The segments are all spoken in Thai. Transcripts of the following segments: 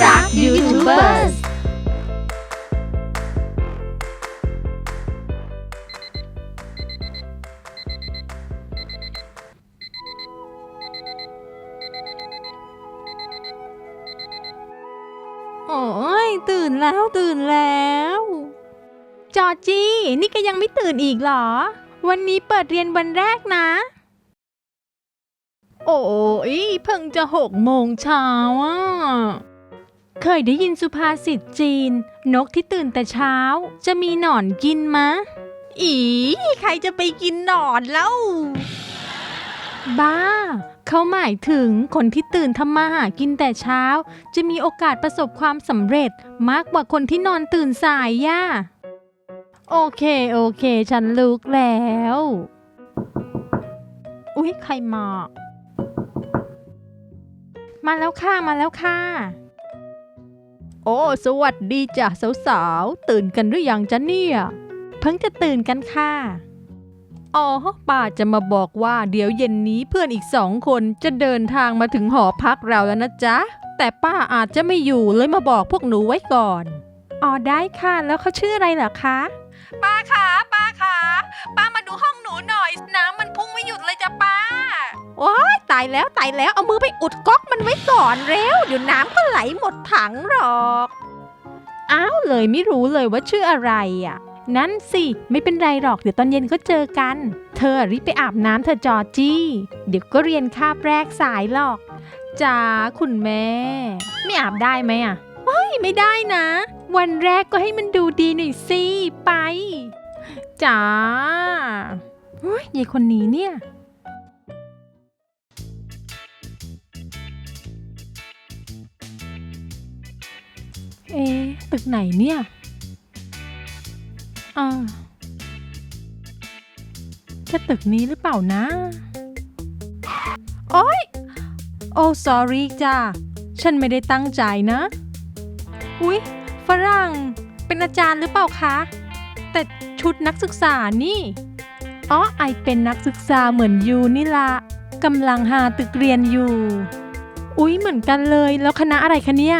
รักยูทูบเบอร์โอ้ยตื่นแล้วตื่นแล้ว จอจี้ นี่ก็ยังไม่ตื่นอีกเหรอ วันนี้เปิดเรียนวันแรกนะ โอ้ยเพิ่งจะหกโมงเช้าอะ เคยได้ยินสุภาษิตจีน นกที่ตื่นแต่เช้า จะมีหนอนกินมะ อีใครจะไปกินหนอนแล้วบ้า เขาหมายถึงคนที่ตื่นทำมาหากินแต่เช้า จะมีโอกาสประสบความสำเร็จมากกว่าคนที่นอนตื่นสายย่า โอเคโอเค ฉันลุกแล้ว อุ๊ย ใครมา มาแล้วค่ะ มาแล้วค่ะ โอ้ สวัสดีจ้ะสาวๆ ตื่นกันหรือยังจ๊ะเนี่ย เพิ่งจะตื่นกันค่ะ อ๋อป้าจะมาบอกว่าเดี๋ยวเย็นนี้เพื่อนอีกสองคนจะเดินทางมาถึงหอพักเราแล้วนะจ๊ะ แต่ป้าอาจจะไม่อยู่เลยมาบอกพวกหนูไว้ก่อน อ๋อได้ค่ะ แล้วเขาชื่ออะไรเหรอคะ ป้าคะป้าคะป้ามาดูห้องหนูหน่อย น้ำมันพุ่งไม่หยุดเลยจ้ะป้า โอ้ยตายแล้วตายแล้วเอามือไปอุดก๊อกมันไว้ก่อนเร็ว เดี๋ยวน้ำก็ไหลหมดถังหรอกอ้าวเลยไม่รู้เลยว่าชื่ออะไรอะ นั่นสิไม่เป็นไรหรอกเดี๋ยวตอนเย็นก็เจอกัน เธอรีบไปอาบน้ำเธอะจอร์จี้ เดี๋ยวก็เรียนคาบแรกสายหรอกจ้าคุณแม่ ไม่อาบได้ไหมอะเฮ้ยไม่ได้นะ วันแรกก็ให้มันดูดีหน่อยสิไป จ้าเฮ้ยยายคนนี้เนี่ย เอะตึกไหนเนี่ยอ่าจะตึกนี้หรือเปล่านะ โอ๊ยโอ้ sorry จ้า ฉันไม่ได้ตั้งใจนะ อุ๊ย ฝรั่ง เป็นอาจารย์หรือเปล่าคะ แต่ชุดนักศึกษานี่ อ๋อ ไอเป็นนักศึกษาเหมือนยูนี่ละกำลังหาตึกเรียนอยู่ อุ๊ย เหมือนกันเลย แล้วคณะอะไรคะเนี่ย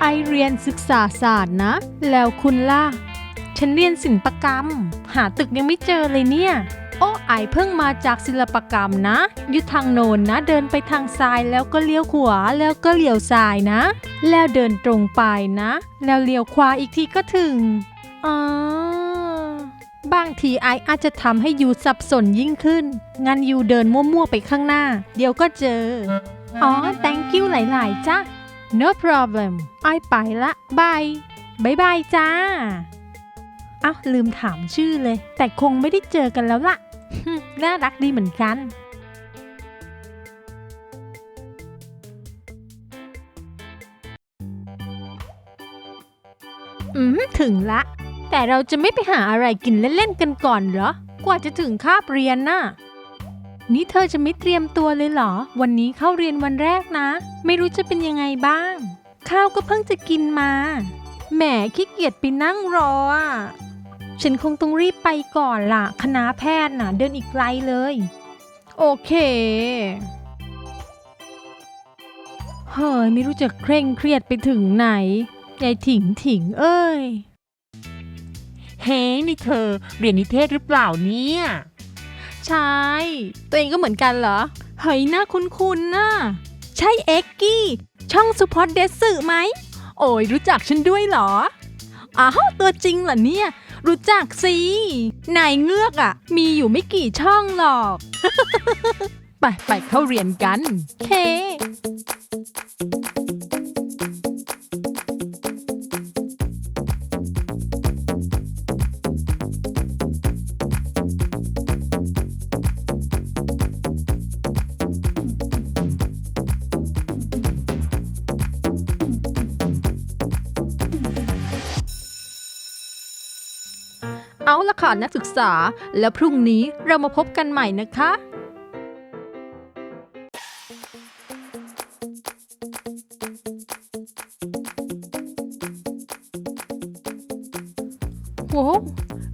ไอเรียนศึกษาศาสตร์นะ แล้วคุณล่ะ ฉันเรียนศิลปกรรม หาตึกยังไม่เจอเลยเนี่ย โอ้ไอเพิ่งมาจากศิลปกรรมนะอยู่ทางโนนนะ เดินไปทางซ้ายแล้วก็เลี้ยวขวาแล้วก็เลี้ยวซ้ายนะ แล้วเดินตรงไปนะ แล้วเลี้ยวขวาอีกทีก็ถึงอ๋อบางทีไออาจจะทำให้ยูสับสนยิ่งขึ้น งั้นยูเดินมั่วๆไปข้างหน้า เดี๋ยวก็เจอ อ๋อ thank you หลายๆจ้ะ no problem ไอไปละบายบายบายจ้าอ้าวลืมถามชื่อเลย แต่คงไม่ได้เจอกันแล้วล่ะ น่ารักดีเหมือนกัน อืม ถึงละ แต่เราจะไม่ไปหาอะไรกินเล่นๆกันก่อนเหรอ กว่าจะถึงคาบเรียนน่ะ นี่เธอจะไม่เตรียมตัวเลยเหรอ วันนี้เข้าเรียนวันแรกนะ ไม่รู้จะเป็นยังไงบ้าง ข้าวก็เพิ่งจะกินมา แหมขี้เกียจไปนั่งรออะ ฉันคงต้องรีบไปก่อนล่ะ คณะแพทย์น่ะ เดินอีกไกลเลย โอเค เฮ้ย ไม่รู้จะเคร่งเครียดไปถึงไหนยายถิงถิงเอ้ย เฮ้ยนี่เธอ เรียนนิเทศหรือเปล่าเนี่ย ใช่ ตัวเองก็เหมือนกันเหรอ เฮ้ยหน้าคุ้นๆน่ะ ใช่เอ็กกี้ ช่องสุพอตเดสสึไหม โอ้ยรู้จักฉันด้วยเหรอ อ้าวตัวจริงเหรอเนี่ย รู้จักสินายเงือกอะ่ะ มีอยู่ไม่กี่ช่องหรอก ไปไปเข้าเรียนกัน เค เอาละค่ะนักศึกษา แล้วพรุ่งนี้เรามาพบกันใหม่นะคะโห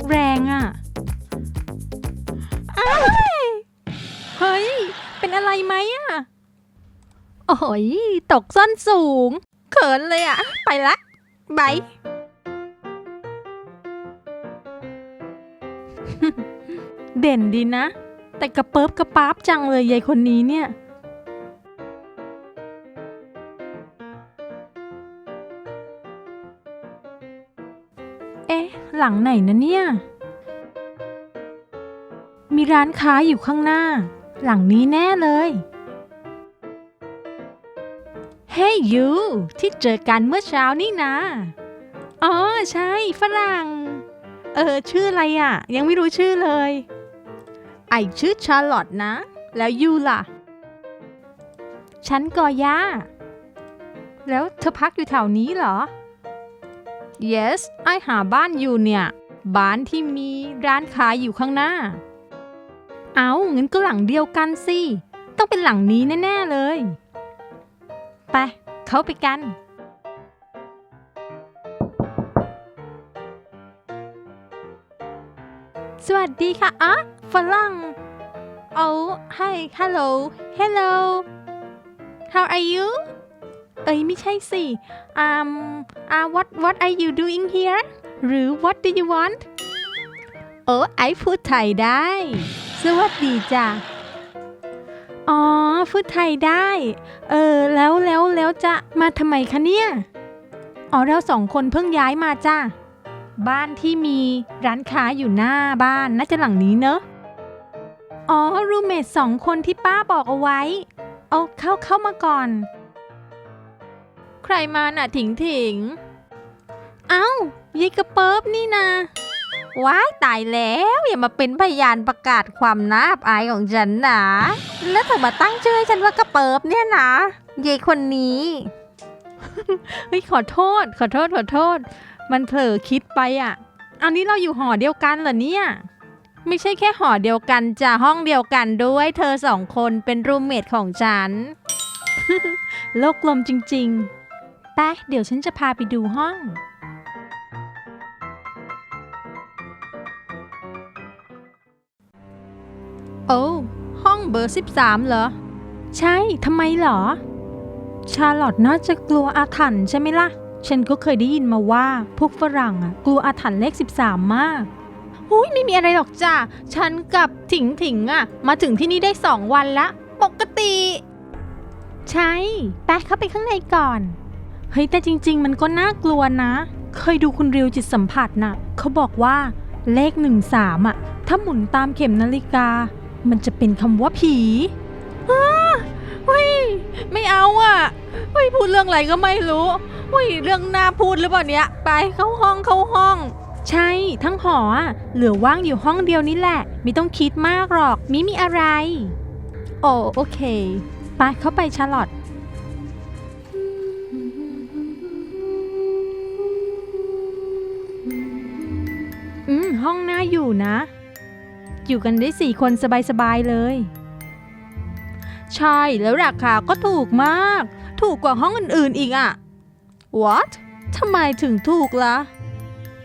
แรงอะ่ะเฮ้ย เป็นอะไรไหมอะ่ะ โอ้ย ตกส้นสูง เขินเลยอะ ไปละบาย เด่นดีนะ แต่กระเปิบกระป๊าบจังเลยยายคนนี้เนี่ย เอ๊ะ หลังไหนนะเนี่ย มีร้านค้าอยู่ข้างหน้า หลังนี้แน่เลย เฮ้ยยูที่เจอกันเมื่อเช้านี่นะ อ๋อ ใช่ ฝรั่ง เออ ชื่ออะไรอะ่ะ ยังไม่รู้ชื่อเลย ไอชื่อชาร์ลอตนะ แล้วยูล่ะ ฉันกอย่า แล้วเธอพักอยู่แถวนี้เหรอ yes ไอหาบ้านอยู่เนี่ย บ้านที่มีร้านขายอยู่ข้างหน้า เอางั้นก็หลังเดียวกันสิ ต้องเป็นหลังนี้แน่ ๆ เลย ไป เข้าไปกัน สวัสดีค่ะอะฝรั่ง Oh hi hello hello how are you เอ้ยไม่ใช่สิอืมอ่า what what are you doing here หรือ what do you want โอ้ไอพูดไทยได้ สวัสดีจ้ะ อ๋อ พูดไทยได้ เออ แล้วแล้วแล้วจะมาทำไมคะเนี่ย อ๋อ เราสองคนเพิ่งย้ายมาจ้า บ้านที่มีร้านค้าอยู่หน้าบ้านน่าจะหลังนี้เนอะอ๋อรูเมทสองคนที่ป้าบอกเอาไว้ เอาเข้าเข้ามาก่อน ใครมาน่ะถิงถิง เอ้ายายกระเปิบนี่นะว้ายตายแล้วอย่ามาเป็นพยานประกาศความน่าอับอายของฉันนะ แล้วเธอมาตั้งชื่อให้ฉันว่ากระเปิบเนี่ยนะยายคนนี้เฮ้ยขอโทษ ขอโทษขอโทษ มันเผลอคิดไปอะ อันนี้เราอยู่หอเดียวกันเหรอเนี่ย ไม่ใช่แค่หอเดียวกันจ้ะห้องเดียวกันด้วยเธอสองคนเป็นรูมเมทของฉัน โลกกลมจริงๆไปเดี๋ยวฉันจะพาไปดูห้อง โอ้ห้องเบอร์ 13 เหรอ ใช่ทำไมเหรอ ชาร์ลอตน่าจะกลัวอาถรรพ์ใช่ไหมล่ะ ฉันก็เคยได้ยินมาว่าพวกฝรั่งอะกลัวอาถรรพ์เลข 13 มากหุ้ยไม่มีอะไรหรอกจ้าฉันกับถิงถิงอะ มาถึงที่นี่ได้สองวันละ ปกติ ใช่ไปเข้าไปข้างในก่อน เฮ้ยแต่จริง ๆ มันก็น่ากลัวนะ เคยดูคุณริวจิตสัมผัสน่ะเขาบอกว่าเลขหนึ่งสามอะ ถ้าหมุนตามเข็มนาฬิกา มันจะเป็นคำว่าผีอ้าเฮ้ยไม่เอาอะเฮ้ยพูดเรื่องอะไรก็ไม่รู้ เฮ้ยเรื่องน่าพูดหรือเปล่าเนี้ยไปเข้าห้องเข้าห้อง ใช่ทั้งหออะเหลือว่างอยู่ห้องเดียวนี่แหละ ไม่ต้องคิดมากหรอกมิมีอะไร โอ้โอเค ไปเข้าไปชาร์ลอตอืมห้องน่าอยู่นะ อยู่กันได้สี่คนสบายๆเลย ใช่แล้วราคาก็ถูกมาก ถูกกว่าห้องอื่นๆอีกอะ What ทำไมถึงถูกละ่ะ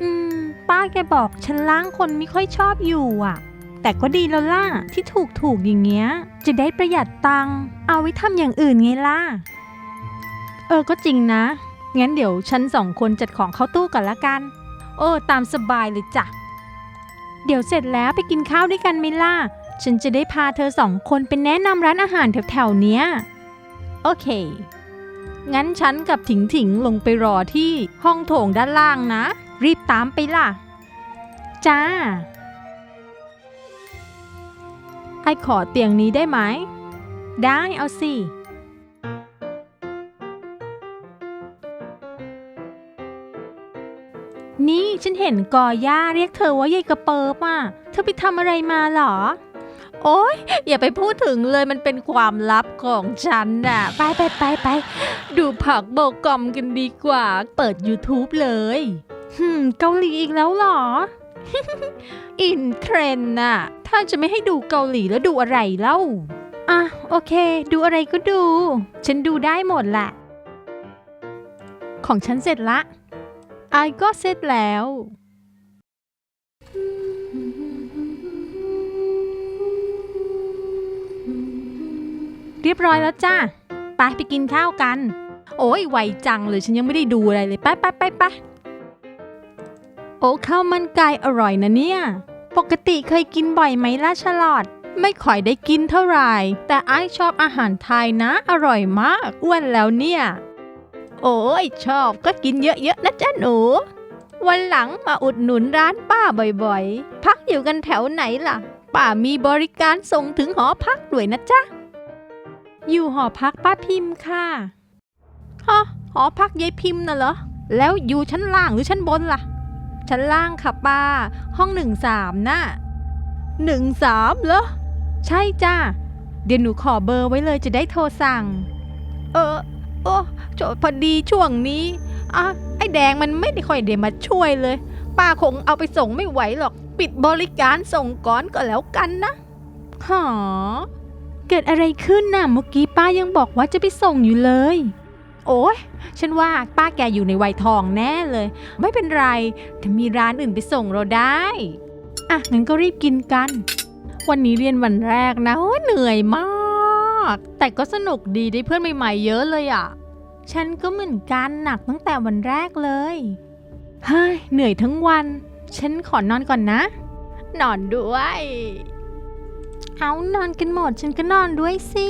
อืม ป้าแกบอกฉันล้างคนไม่ค่อยชอบอยู่อะ แต่ก็ดีแล้วล่ะ ที่ถูกถูกๆอย่างเงี้ย จะได้ประหยัดตังค์เอาไว้ทำอย่างอื่นไงล่ะ เออก็จริงนะ งั้นเดี๋ยวฉันสองคนจัดของเข้าตู้ก่อนละกัน โอ้ตามสบายเลยจ้ะ เดี๋ยวเสร็จแล้วไปกินข้าวด้วยกันไหมล่ะ ฉันจะได้พาเธอสองคนไปแนะนำร้านอาหารแถวๆเนี้ย โอเค งั้นฉันกับถิงถิงลงไปรอที่ห้องโถงด้านล่างนะ รีบตามไปล่ะ จ้า ไอขอเตียงนี้ได้ไหม ได้เอาสิ นี่ฉันเห็นกอย่าเรียกเธอว่ายายกระเปิบอะ เธอไปทำอะไรมาเหรอ โอ๊ยอย่าไปพูดถึงเลยมันเป็นความลับของฉันน่ะ ไปไปไปไปดูผักโบกอมกันดีกว่า เปิด YouTube เลยหืมเกาหลีอีกแล้วเหรอ อินเทรนด์น่ะ ถ้าจะไม่ให้ดูเกาหลีแล้วดูอะไรเล่า อะ โอเค ดูอะไรก็ดู ฉันดูได้หมดแหละของฉันเสร็จละไอก็เสร็จแล้ว เรียบร้อยแล้วจ้าไปไปกินข้าวกัน โอ้ยไวจังเลยฉันยังไม่ได้ดูอะไรเลย ไปไปไปไปโอ้ข้าวมันไก่อร่อยนะเนี่ย ปกติเคยกินบ่อยไหมล่ะชลอด ไม่ค่อยได้กินเท่าไหร่ แต่ไอชอบอาหารไทยนะ อร่อยมากอ้วนแล้วเนี่ย โอ้ยชอบก็กินเยอะๆนะจ๊ะหนู วันหลังมาอุดหนุนร้านป้าบ่อยๆ พักอยู่กันแถวไหนล่ะ ป้ามีบริการส่งถึงหอพักด้วยนะจ๊ะ อยู่หอพักป้าพิมพ์ค่ะฮะหอพักยายพิมพ์น่ะเหรอ แล้วอยู่ชั้นล่างหรือชั้นบนล่ะ ชั้นล่างค่ะป้า ห้องหนึ่งสามน่ะหนึ่งสามเหรอ ใช่จ้าเดี๋ยวหนูขอเบอร์ไว้เลยจะได้โทรสั่ง เออ โอ้โจพอดีช่วงนี้อะไอ้แดงมันไม่ได้ค่อยเดมาช่วยเลย ป้าคงเอาไปส่งไม่ไหวหรอก ปิดบริการส่งก่อนก็แล้วกันนะหอ เกิดอะไรขึ้นน่ะเมื่อกี้ป้ายังบอกว่าจะไปส่งอยู่เลย โอ้ยฉันว่าป้าแกอยู่ในวัยทองแน่เลย ไม่เป็นไรถ้ามีร้านอื่นไปส่งเราได้ อะงั้นก็รีบกินกัน วันนี้เรียนวันแรกนะโอ้เหนื่อยมาก แต่ก็สนุกดีได้เพื่อนใหม่ๆเยอะเลยอะ ฉันก็เหมือนกันหนักตั้งแต่วันแรกเลยเฮ้ยเหนื่อยทั้งวัน ฉันขอนอนก่อนนะ นอนด้วย เอานอนกันหมดฉันก็นอนด้วยสิ